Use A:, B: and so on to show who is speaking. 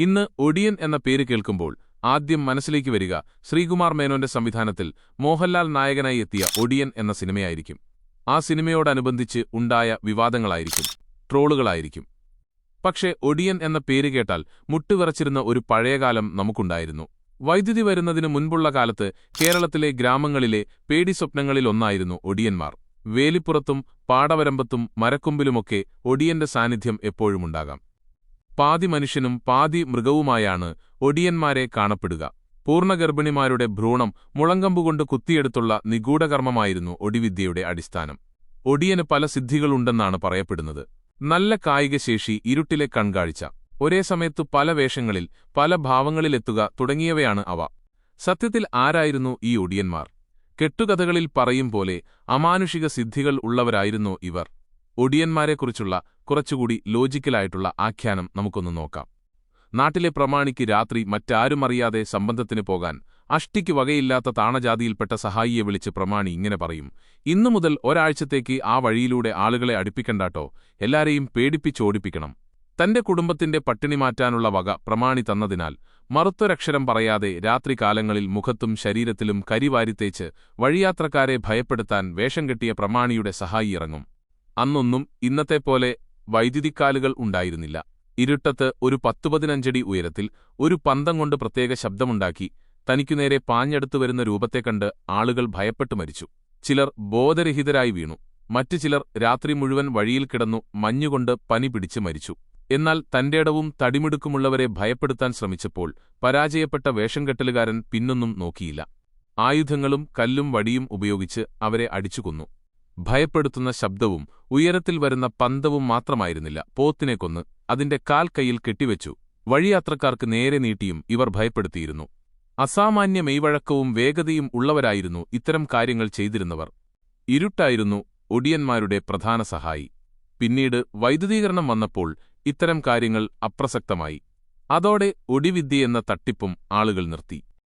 A: ഇന്ന് ഒടിയൻ എന്ന പേര് കേൾക്കുമ്പോൾ ആദ്യം മനസ്സിലേക്ക് വരിക ശ്രീകുമാർ മേനോന്റെ സംവിധാനത്തിൽ മോഹൻലാൽ നായകനായി എത്തിയ ഒടിയൻ എന്ന സിനിമയായിരിക്കും. ആ സിനിമയോടനുബന്ധിച്ച് ഉണ്ടായ വിവാദങ്ങളായിരിക്കും ട്രോളുകളായിരിക്കും. പക്ഷേ ഒടിയൻ എന്ന പേര് കേട്ടാൽ മുട്ടുവിറച്ചിരുന്ന ഒരു പഴയകാലം നമുക്കുണ്ടായിരുന്നു. വൈദ്യുതി വരുന്നതിന് മുൻപുള്ള കാലത്ത് കേരളത്തിലെ ഗ്രാമങ്ങളിലെ പേടി സ്വപ്നങ്ങളിലൊന്നായിരുന്നു ഒടിയന്മാർ. വേലിപ്പുറത്തും പാടവരമ്പത്തും മരക്കൊമ്പിലുമൊക്കെ ഒടിയന്റെ സാന്നിധ്യം എപ്പോഴുമുണ്ടാകാം. പാതി മനുഷ്യനും പാതി മൃഗവുമായാണ് ഒടിയന്മാരെ കാണപ്പെടുക. പൂർണഗർഭിണിമാരുടെ ഭ്രൂണം മുളങ്കമ്പുകൊണ്ട് കുത്തിയെടുത്തുള്ള നിഗൂഢകർമ്മമായിരുന്നു ഒടിവിദ്യയുടെ അടിസ്ഥാനം. ഒടിയന് പല സിദ്ധികളുണ്ടെന്നാണ് പറയപ്പെടുന്നത്. നല്ല കായികശേഷി ഇരുട്ടിലെ കൺകാഴ്ച ഒരേ സമയത്തു പല വേഷങ്ങളിൽ പല ഭാവങ്ങളിലെത്തുക തുടങ്ങിയവയാണ് അവ. സത്യത്തിൽ ആരായിരുന്നു ഈ ഒടിയന്മാർ? കെട്ടുകഥകളിൽ പറയും പോലെ അമാനുഷിക സിദ്ധികൾ ഉള്ളവരായിരുന്നോ ഇവർ. ഒടിയന്മാരെക്കുറിച്ചുള്ള കുറച്ചുകൂടി ലോജിക്കലായിട്ടുള്ള ആഖ്യാനം നമുക്കൊന്ന് നോക്കാം. നാട്ടിലെ പ്രമാണിക്ക് രാത്രി മറ്റാരും അറിയാതെ സംബന്ധത്തിന് പോകാൻ അഷ്ടിക്ക് വകയില്ലാത്ത താണജാതിയിൽപ്പെട്ട സഹായിയെ വിളിച്ച് പ്രമാണി ഇങ്ങനെ പറയും ഇന്നു മുതൽ ഒരാഴ്ചത്തേക്ക് ആ വഴിയിലൂടെ ആളുകളെ അടുപ്പിക്കണ്ടാട്ടോ എല്ലാരെയും പേടിപ്പിച്ചോടിപ്പിക്കണം. തന്റെ കുടുംബത്തിന്റെ പട്ടിണി മാറ്റാനുള്ള വക പ്രമാണി തന്നതിനാൽ മറുത്തൊരക്ഷരം പറയാതെ രാത്രികാലങ്ങളിൽ മുഖത്തും ശരീരത്തിലും കരിവാരിത്തേച്ച് വഴിയാത്രക്കാരെ ഭയപ്പെടുത്താൻ വേഷം കെട്ടിയ പ്രമാണിയുടെ സഹായി ഇറങ്ങും. അന്നൊന്നും ഇന്നത്തെപ്പോലെ വൈദ്യുതിക്കാലുകൾ ഉണ്ടായിരുന്നില്ല. ഇരുട്ടത്ത് ഒരു പത്തു പതിനഞ്ചടി ഉയരത്തിൽ ഒരു പന്തം കൊണ്ട് പ്രത്യേക ശബ്ദമുണ്ടാക്കി തനിക്കുനേരെ പാഞ്ഞെടുത്തു വരുന്ന രൂപത്തെ കണ്ട് ആളുകൾ ഭയപ്പെട്ടു മരിച്ചു. ചിലർ ബോധരഹിതരായി വീണു. മറ്റു ചിലർ രാത്രി മുഴുവൻ വഴിയിൽ കിടന്നു മഞ്ഞുകൊണ്ട് പനി പിടിച്ച് മരിച്ചു. എന്നാൽ തന്റേടവും തടിമിടുക്കുമുള്ളവരെ ഭയപ്പെടുത്താൻ ശ്രമിച്ചപ്പോൾ പരാജയപ്പെട്ട വേഷം കെട്ടലുകാരൻ പിന്നൊന്നും നോക്കിയില്ല. ആയുധങ്ങളും കല്ലും വടിയും ഉപയോഗിച്ച് അവരെ അടിച്ചുകൊന്നു. ഭയപ്പെടുത്തുന്ന ശബ്ദവും ഉയരത്തിൽ വരുന്ന പന്തവും മാത്രമായിരുന്നില്ല. പോത്തിനെ കൊന്ന് അതിന്റെ കാൽ കൈയിൽ കെട്ടിവെച്ചു. വഴിയാത്രക്കാർക്ക് നേരെ നീട്ടിയും ഇവർ ഭയപ്പെടുത്തിയിരുന്നു. അസാമാന്യ മെയ്വഴക്കവും വേഗതയും ഉള്ളവരായിരുന്നു ഇത്തരം കാര്യങ്ങൾ ചെയ്തിരുന്നവർ. ഇരുട്ടായിരുന്നു ഒടിയന്മാരുടെ പ്രധാന സഹായി. പിന്നീട് വൈദ്യുതീകരണം വന്നപ്പോൾ ഇത്തരം കാര്യങ്ങൾ അപ്രസക്തമായി. അതോടെ ഒടിവിദ്യയെന്ന തട്ടിപ്പും ആളുകൾ നിർത്തി.